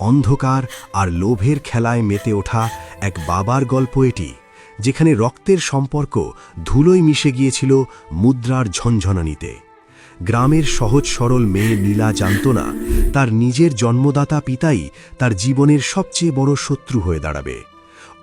অন্ধকার আর লোভের খেলায় মেতে ওঠা এক বাবার গল্প এটি, যেখানে রক্তের সম্পর্ক ধুলোয় মিশে গিয়েছিল মুদ্রার ঝনঝনানিতে। গ্রামের সহজ সরল মেয়ে নীলা জানত না, তার নিজের জন্মদাতা পিতাই তার জীবনের সবচেয়ে বড় শত্রু হয়ে দাঁড়াবে।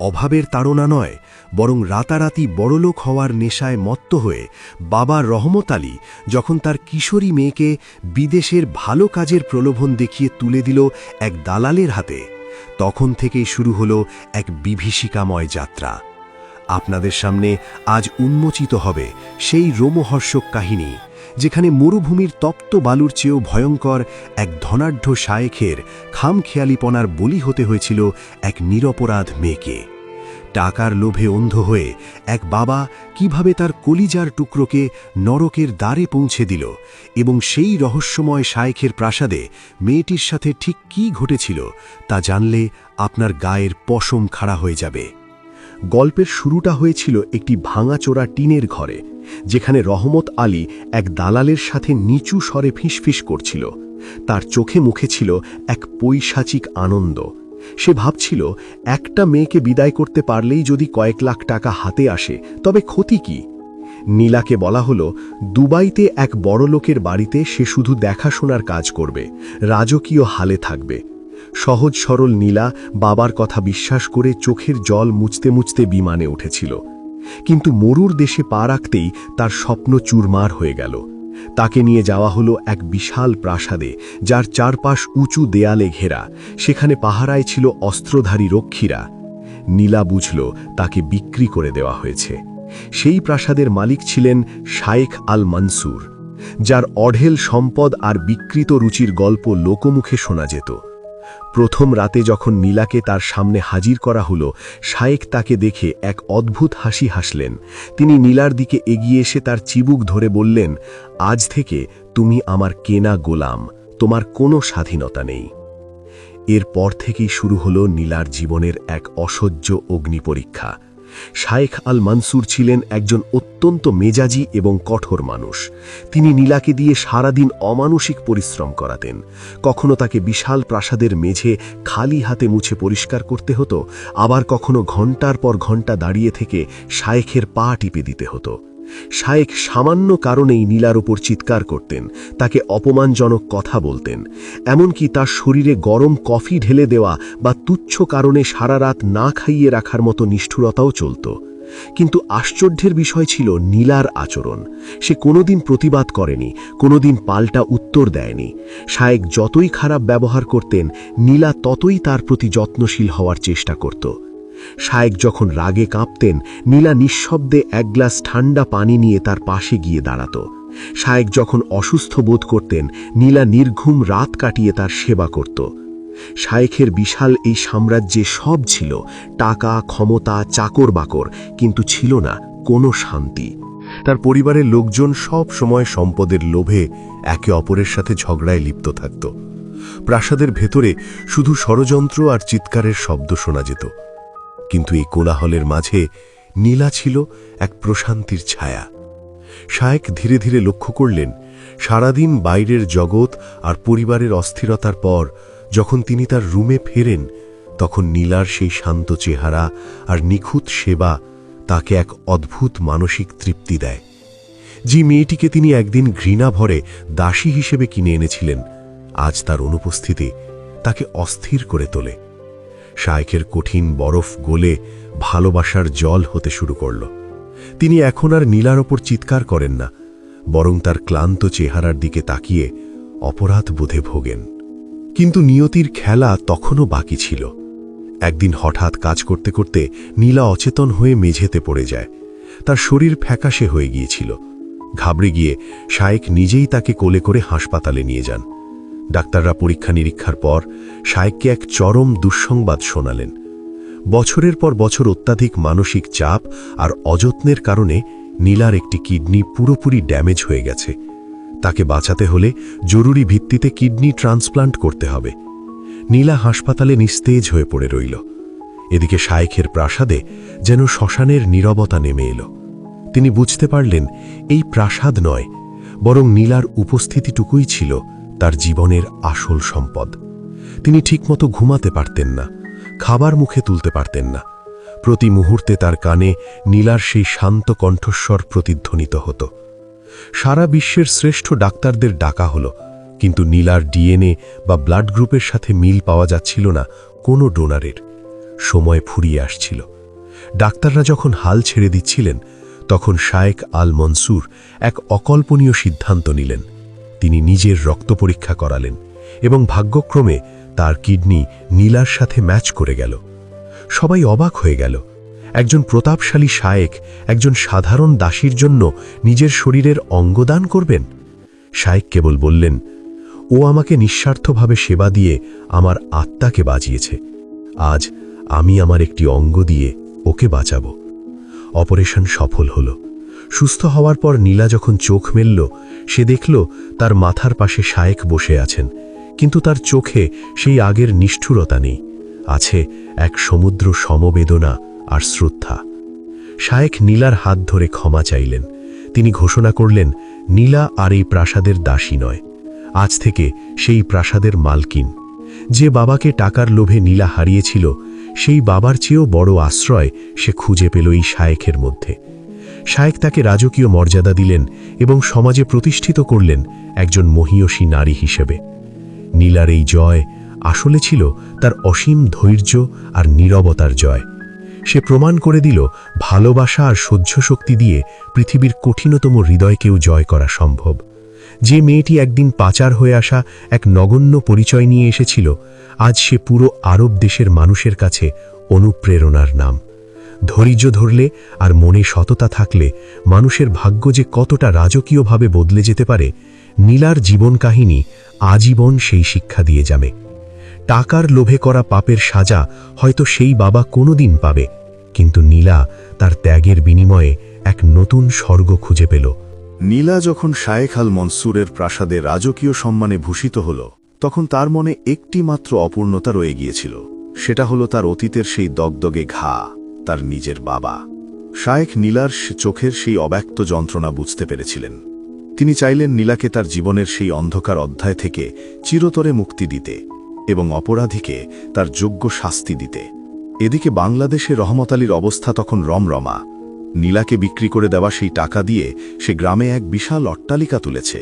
অভাবের তাড়না নয়, বরং রাতারাতি বড়লোক হওয়ার নেশায় মত্ত হয়ে বাবা রহমত আলী যখন তার কিশোরী মেয়েকে বিদেশের ভালো কাজের প্রলোভন দেখিয়ে তুলে দিল এক দালালের হাতে, তখন থেকেই শুরু হল এক বিভীষিকাময় যাত্রা। আপনাদের সামনে আজ উন্মোচিত হবে সেই রোমহর্ষক কাহিনী যেখানে মরুভূমির তপ্ত বালুর চেয়েও ভয়ঙ্কর এক ধনাঢ্য শায়েখের খামখেয়ালিপনার বলি হতে হয়েছিল এক নিরপরাধ মেয়েকে। টাকার লোভে অন্ধ হয়ে এক বাবা কীভাবে তার কলিজার টুকরোকে নরকের দ্বারে পৌঁছে দিল এবং সেই রহস্যময় শায়েখের প্রাসাদে মেয়েটির সাথে ঠিক কি ঘটেছিল তা জানলে আপনার গায়ের পশম খাড়া হয়ে যাবে। গল্পের শুরুটা হয়েছিল একটি ভাঙাচোরা টিনের ঘরে, যেখানে রহমত আলী এক দালালের সাথে নিচু স্বরে ফিসফিস করছিল। তার চোখে মুখে ছিল এক পৈশাচিক আনন্দ। সে ভাবছিল, একটা মেয়েকে বিদায় করতে পারলেই যদি কয়েক লাখ টাকা হাতে আসে, তবে ক্ষতি কি? নীলাকে বলা হলো, দুবাইতে এক বড় লোকের বাড়িতে সে শুধু দেখাশোনার কাজ করবে, রাজকীয় হালে থাকবে। সহজ সরল নীলা বাবার কথা বিশ্বাস করে চোখের জল মুছতে মুছতে বিমানে উঠেছিল। কিন্তু মরুর দেশে পা রাখতেই তার স্বপ্ন চুরমার হয়ে গেল। তাকে নিয়ে যাওয়া হলো এক বিশাল প্রাসাদে, যার চারপাশ উঁচু দেয়ালে ঘেরা। সেখানে পাহারায় ছিল অস্ত্রধারী রক্ষীরা। নীলা বুঝল তাকে বিক্রি করে দেওয়া হয়েছে। সেই প্রাসাদের মালিক ছিলেন শায়েখ আল মনসুর যার অঢেল সম্পদ আর বিকৃত রুচির গল্প লোকমুখে শোনা যেত। প্রথম রাতে যখন নীলাকে তার সামনে হাজির করা হলো, শায়েক তাকে দেখে এক অদ্ভুত হাসি হাসলেন। তিনি নীলার দিকে এগিয়ে এসে তার চিবুক ধরে বললেন, আজ থেকে তুমি আমার কেনা গোলাম, তোমার কোনো স্বাধীনতা নেই। এরপর থেকেই শুরু হলো নীলার জীবনের এক অসহ্য অগ্নিপরীক্ষা। শায়েখ আল মানসুর ছিলেন একজন অত্যন্ত মেজাজি এবং কঠোর মানুষ। তিনি নীলাকে দিয়ে সারাদিন অমানসিক পরিশ্রম করাতেন। কখনো তাকে বিশাল প্রাসাদের মেঝে খালি হাতে মুছে পরিষ্কার করতে হতো, আবার কখনো ঘণ্টার পর ঘণ্টা দাঁড়িয়ে থেকে শায়েখের পা টিপে দিতে হতো। শায়েক সামান্য কারণেই নীলার ওপর চিৎকার করতেন, তাকে অপমানজনক কথা বলতেন, এমনকি তার শরীরে গরম কফি ঢেলে দেওয়া বা তুচ্ছ কারণে সারা রাত না খাইয়ে রাখার মতো নিষ্ঠুরতাও চলত। কিন্তু আশ্চর্যের বিষয় ছিল নীলার আচরণ। সে কোনোদিন প্রতিবাদ করেনি, কোনোদিন পাল্টা উত্তর দেয়নি। শায়েক যতই খারাপ ব্যবহার করতেন, নীলা ততই তার প্রতি যত্নশীল হওয়ার চেষ্টা করত। শায়েক যখন রাগে কাঁপতেন নীলা নিঃশব্দে এক গ্লাস ঠান্ডা পানি নিয়ে তার পাশে গিয়ে দাঁড়াত। শায়েক যখন অসুস্থ বোধ করতেন নীলা নির্ঘুম রাত কাটিয়ে তার সেবা করত। শায়েখের বিশাল এই সাম্রাজ্যে সব ছিল, টাকা, ক্ষমতা চাকর বাকর কিন্তু ছিল না কোনো শান্তি। তার পরিবারের লোকজন সব সময় সম্পদের লোভে একে অপরের সাথে ঝগড়ায় লিপ্ত থাকত। প্রাসাদের ভেতরে শুধু ষড়যন্ত্র আর চিৎকারের শব্দ শোনা যেত। কিন্তু এই কোলাহলের মাঝে নীলা ছিল এক প্রশান্তির ছায়া। শায়েক ধীরে ধীরে লক্ষ্য করলেন, সারাদিন বাইরের জগৎ আর পরিবারের অস্থিরতার পর যখন তিনি তার রুমে ফেরেন, তখন নীলার সেই শান্ত চেহারা আর নিখুঁত সেবা তাকে এক অদ্ভুত মানসিক তৃপ্তি দেয়। যে মেয়েটিকে তিনি একদিন ঘৃণা ভরে দাসী হিসেবে কিনে এনেছিলেন, আজ তার অনুপস্থিতি তাকে অস্থির করে তোলে। শায়েখের কঠিন বরফ গলে ভালোবাসার জল হতে শুরু করল। তিনি এখন আর নীলার ওপর চিৎকার করেন না, বরং তার ক্লান্ত চেহারার দিকে তাকিয়ে অপরাধ বোধে ভোগেন। কিন্তু নিয়তির খেলা তখনও বাকি ছিল। একদিন হঠাৎ কাজ করতে করতে নীলা অচেতন হয়ে মেঝেতে পড়ে যায়। তার শরীর ফ্যাকাশে হয়ে গিয়েছিল। ঘাবড়ে গিয়ে শায়েক নিজেই তাকে কোলে করে হাসপাতালে নিয়ে যান। ডাক্তাররা পরীক্ষা নিরীক্ষার পর শায়েককে এক চরম দুঃসংবাদ শোনালেন। বছরের পর বছর অত্যাধিক মানসিক চাপ আর অযত্নের কারণে নীলার একটি কিডনি পুরোপুরি ড্যামেজ হয়ে গেছে। তাকে বাঁচাতে হলে জরুরি ভিত্তিতে কিডনি ট্রান্সপ্লান্ট করতে হবে। নীলা হাসপাতালে নিস্তেজ হয়ে পড়ে রইল। এদিকে শায়েখের প্রাসাদে যেন শ্মশানের নীরবতা নেমে এলো। তিনি বুঝতে পারলেন, এই প্রাসাদ নয়, বরং নীলার উপস্থিতিটুকুই ছিল তার জীবনের আসল সম্পদ। তিনি ঠিকমতো ঘুমাতে পারতেন না, খাবার মুখে তুলতে পারতেন না। প্রতি মুহূর্তে তার কানে নীলার সেই শান্ত কণ্ঠস্বর প্রতিধ্বনিত হতো। সারা বিশ্বের শ্রেষ্ঠ ডাক্তারদের ডাকা হলো, কিন্তু নীলার ডিএনএ বা ব্লাড গ্রুপের সাথে মিল পাওয়া যাচ্ছিল না কোনো ডোনারের। সময় ফুরিয়ে আসছিল। ডাক্তাররা যখন হাল ছেড়ে দিচ্ছিলেন, তখন শায়েক আল মনসুর এক অকল্পনীয় সিদ্ধান্ত নিলেন। তিনি নিজের রক্ত পরীক্ষা করালেন এবং ভাগ্যক্রমে তার কিডনি নীলার সাথে ম্যাচ করে গেল। সবাই অবাক হয়ে গেল। একজন প্রতাপশালী শায়েক একজন সাধারণ দাসীর জন্য নিজের শরীরের অঙ্গদান করবেন? শায়েক কেবল বললেন, ও আমাকে নিঃস্বার্থভাবে সেবা দিয়ে আমার আত্মাকে বাঁচিয়েছে। আজ আমি আমার একটি অঙ্গ দিয়ে ওকে বাঁচাবো। অপারেশন সফল হল। সুস্থ হওয়ার পর নীলা যখন চোখ মেলল, সে দেখল তার মাথার পাশে শায়েক বসে আছেন। কিন্তু তার চোখে সেই আগের নিষ্ঠুরতা নেই। আছে এক সমুদ্র সমবেদনা আর শ্রদ্ধা। শায়েক নীলার হাত ধরে ক্ষমা চাইলেন। তিনি ঘোষণা করলেন, নীলা আর এই প্রাসাদের দাসী নয়। আজ থেকে সেই প্রাসাদের মালকিন। যে বাবাকে টাকার লোভে নীলা হারিয়েছিল, সেই বাবার চেয়েও বড় আশ্রয় সে খুঁজে পেল এই শায়েকের মধ্যে। শায়েক তাকে রাজকীয় মর্যাদা দিলেন এবং সমাজে প্রতিষ্ঠিত করলেন একজন মহীয়সী নারী হিসেবে। নীলার এই জয় আসলে ছিল তার অসীম ধৈর্য আর নীরবতার জয়। সে প্রমাণ করে দিল ভালোবাসা আর সহ্য শক্তি দিয়ে পৃথিবীর কঠিনতম হৃদয়কেও জয় করা সম্ভব। যে মেয়েটি একদিন পাচার হয়ে আসা এক নগণ্য পরিচয় নিয়ে এসেছিল, আজ সে পুরো আরব দেশের মানুষের কাছে অনুপ্রেরণার নাম। ধৈর্য ধরলে আর মনে সততা থাকলে মানুষের ভাগ্য যে কতটা রাজকীয়ভাবে বদলে যেতে পারে, নীলার জীবন কাহিনী আজীবন সেই শিক্ষা দিয়ে যাবে। টাকার লোভে করা পাপের সাজা হয়তো সেই বাবা কোনোদিন পাবে, কিন্তু নীলা তার ত্যাগের বিনিময়ে এক নতুন স্বর্গ খুঁজে পেল। নীলা যখন শায়েখ আল মনসুরের প্রাসাদে রাজকীয় সম্মানে ভূষিত হল, তখন তার মনে একটি মাত্র অপূর্ণতা রয়ে গিয়েছিল। সেটা হলো তার অতীতের সেই দগদগে ঘা। তার নিজের বাবা। শায়েখ নীলার চোখের সেই অব্যক্ত যন্ত্রণা বুঝতে পেরেছিলেন। তিনি চাইলেন নীলাকে তার জীবনের সেই অন্ধকার অধ্যায় থেকে চিরতরে মুক্তি দিতে এবং অপরাধীকে তার যোগ্য শাস্তি দিতে। এদিকে বাংলাদেশে রহমত আলীর অবস্থা তখন রমরমা। নীলাকে বিক্রি করে দেওয়া সেই টাকা দিয়ে সে গ্রামে এক বিশাল অট্টালিকা তুলেছে।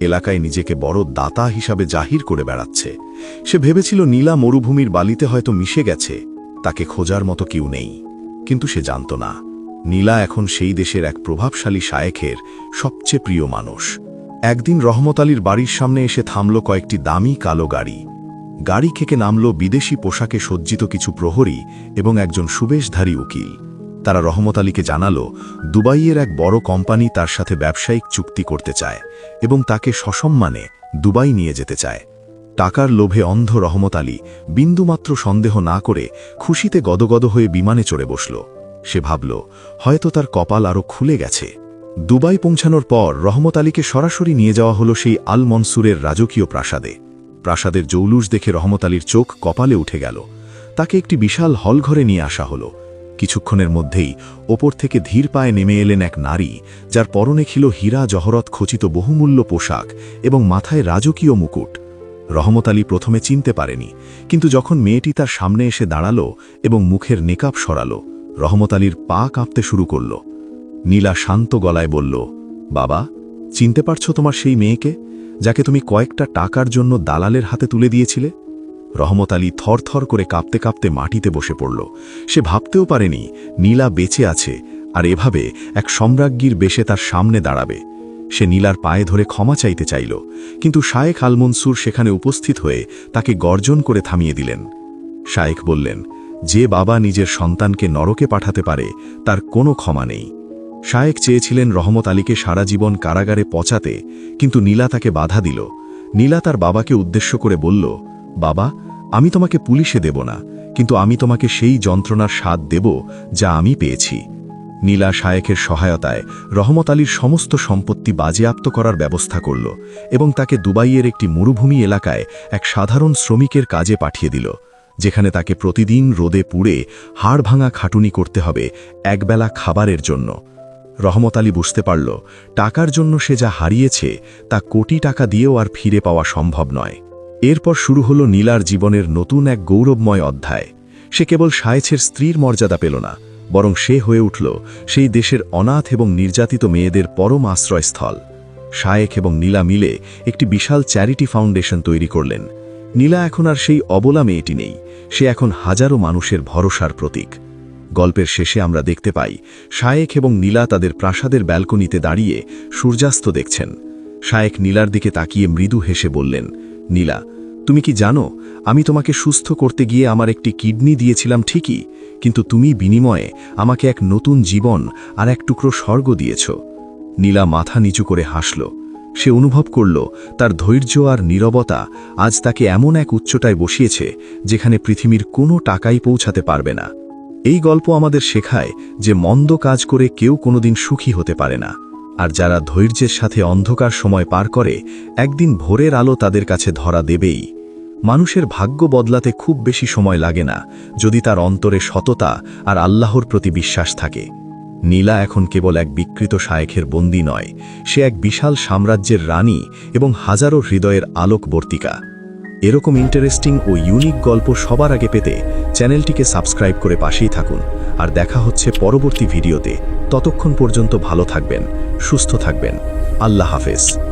এলাকায় নিজেকে বড় দাতা হিসাবে জাহির করে বেড়াচ্ছে। সে ভেবেছিল নীলা মরুভূমির বালিতে হয়তো মিশে গেছে, তাকে খোঁজার মতো কেউ নেই। কিন্তু সে জানত না। নীলা এখন সেই দেশের এক প্রভাবশালী শায়েখের সবচেয়ে প্রিয় মানুষ। একদিন রহমত আলীর বাড়ির সামনে এসে থামল কয়েকটি দামি কালো গাড়ি। গাড়ি থেকে নামল বিদেশি পোশাকে সজ্জিত কিছু প্রহরী এবং একজন সুবেশধারী উকিল। তারা রহমত আলীকে জানালো, দুবাইয়ের এক বড় কোম্পানি তার সাথে ব্যবসায়িক চুক্তি করতে চায় এবং তাকে সসম্মানে দুবাই নিয়ে যেতে চায়। টাকার লোভে অন্ধ রহমত আলী বিন্দুমাত্র সন্দেহ না করে খুশিতে গদগদ হয়ে বিমানে চড়ে বসল। সে ভাবল, হয়তো তার কপাল আরও খুলে গেছে। দুবাই পৌঁছানোর পর রহমত আলীকে সরাসরি নিয়ে যাওয়া হলো সেই আল মনসুরের রাজকীয় প্রাসাদে। প্রাসাদের জৌলুস দেখে রহমত আলীর চোখ কপালে উঠে গেল। তাকে একটি বিশাল হলঘরে নিয়ে আসা হলো। কিছুক্ষণের মধ্যেই ওপর থেকে ধীর পায়ে নেমে এলেন এক নারী, যার পরনে ছিল হীরা জহরত খচিত বহুমূল্য পোশাক এবং মাথায় রাজকীয় মুকুট। রহমত আলী প্রথমে চিনতে পারেনি, কিন্তু যখন মেয়েটি তার সামনে এসে দাঁড়াল এবং মুখের নেকাব সরালো, রহমত আলীর পা কাঁপতে শুরু করল। নীলা শান্ত গলায় বলল, বাবা, চিনতে পারছ তোমার সেই মেয়েকে, যাকে তুমি কয়েকটা টাকার জন্য দালালের হাতে তুলে দিয়েছিলে? রহমত আলী থরথর করে কাঁপতে কাঁপতে মাটিতে বসে পড়ল। সে ভাবতেও পারেনি, নীলা বেঁচে আছে, আর এভাবে এক সম্রাজ্ঞীর বেশে তার সামনে দাঁড়াবে। সে নীলার পায়ে ধরে ক্ষমা চাইতে চাইল, কিন্তু শায়েখ আলমনসুর সেখানে উপস্থিত হয়ে তাকে গর্জন করে থামিয়ে দিলেন। শায়েখ বললেন, যে বাবা নিজের সন্তানকে নরকে পাঠাতে পারে, তার কোনো ক্ষমা নেই। শায়েক চেয়েছিলেন রহমত আলীকে সারা জীবন কারাগারে পচাতে, কিন্তু নীলা তাকে বাধা দিল। নীলা তার বাবাকে উদ্দেশ্য করে বলল, বাবা, আমি তোমাকে পুলিশে দেব না, কিন্তু আমি তোমাকে সেই যন্ত্রণার স্বাদ দেব যা আমি পেয়েছি। নীলা শায়েকের সহায়তায় রহমত আলীর সমস্ত সম্পত্তি বাজেয়াপ্ত করার ব্যবস্থা করল এবং তাকে দুবাইয়ের একটি মরুভূমি এলাকায় এক সাধারণ শ্রমিকের কাজে পাঠিয়ে দিল, যেখানে তাকে প্রতিদিন রোদে পুড়ে হাড় ভাঙা খাটুনি করতে হবে একবেলা খাবারের জন্য। রহমত আলী বুঝতে পারল, টাকার জন্য সে যা হারিয়েছে তা কোটি টাকা দিয়েও আর ফিরে পাওয়া সম্ভব নয়। এরপর শুরু হলো নীলার জীবনের নতুন এক গৌরবময় অধ্যায়। সে কেবল সায়েছের স্ত্রীর মর্যাদা পেল না বরং সে হয়ে উঠল সেই দেশের অনাথ এবং নির্যাতিত মেয়েদের পরম আশ্রয়স্থল। শায়েক এবং নীলা মিলে একটি বিশাল চ্যারিটি ফাউন্ডেশন তৈরি করলেন। নীলা এখন আর সেই অবলা মেয়েটি নেই, সে এখন হাজারো মানুষের ভরসার প্রতীক। গল্পের শেষে আমরা দেখতে পাই শায়েক এবং নীলা তাদের প্রাসাদের ব্যালকনিতে দাঁড়িয়ে সূর্যাস্ত দেখছেন। শায়েক নীলার দিকে তাকিয়ে মৃদু হেসে বললেন, নীলা তুমি কি জানো, আমি তোমাকে সুস্থ করতে গিয়ে আমার একটি কিডনি দিয়েছিলাম ঠিকই, কিন্তু তুমি বিনিময়ে আমাকে এক নতুন জীবন আর এক টুকরো স্বর্গ দিয়েছ। নীলা মাথা নিচু করে হাসল। সে অনুভব করল, তার ধৈর্য আর নীরবতা আজ তাকে এমন এক উচ্চতায় বসিয়েছে, যেখানে পৃথিবীর কোনো টাকাই পৌঁছাতে পারবে না। এই গল্প আমাদের শেখায় যে মন্দ কাজ করে কেউ কোনোদিন সুখী হতে পারে না। আর যারা ধৈর্যের সাথে অন্ধকার সময় পার করে, একদিন ভোরের আলো তাদের কাছে ধরা দেবেই। মানুষের ভাগ্য বদলাতে খুব বেশি সময় লাগে না, যদি তার অন্তরে সততা আর আল্লাহর প্রতি বিশ্বাস থাকে। নীলা এখন কেবল এক বিকৃত শায়েখের বন্দী নয়, সে এক বিশাল সাম্রাজ্যের রানী এবং হাজারো হৃদয়ের আলোকবর্তিকা। এরকম ইন্টারেস্টিং ও ইউনিক গল্প সবার আগে পেতে চ্যানেলটিকে সাবস্ক্রাইব করে পাশেই থাকুন। আর দেখা হচ্ছে পরবর্তী ভিডিওতে। ততক্ষণ পর্যন্ত ভালো থাকবেন সুস্থ থাকবেন। আল্লাহ হাফেজ।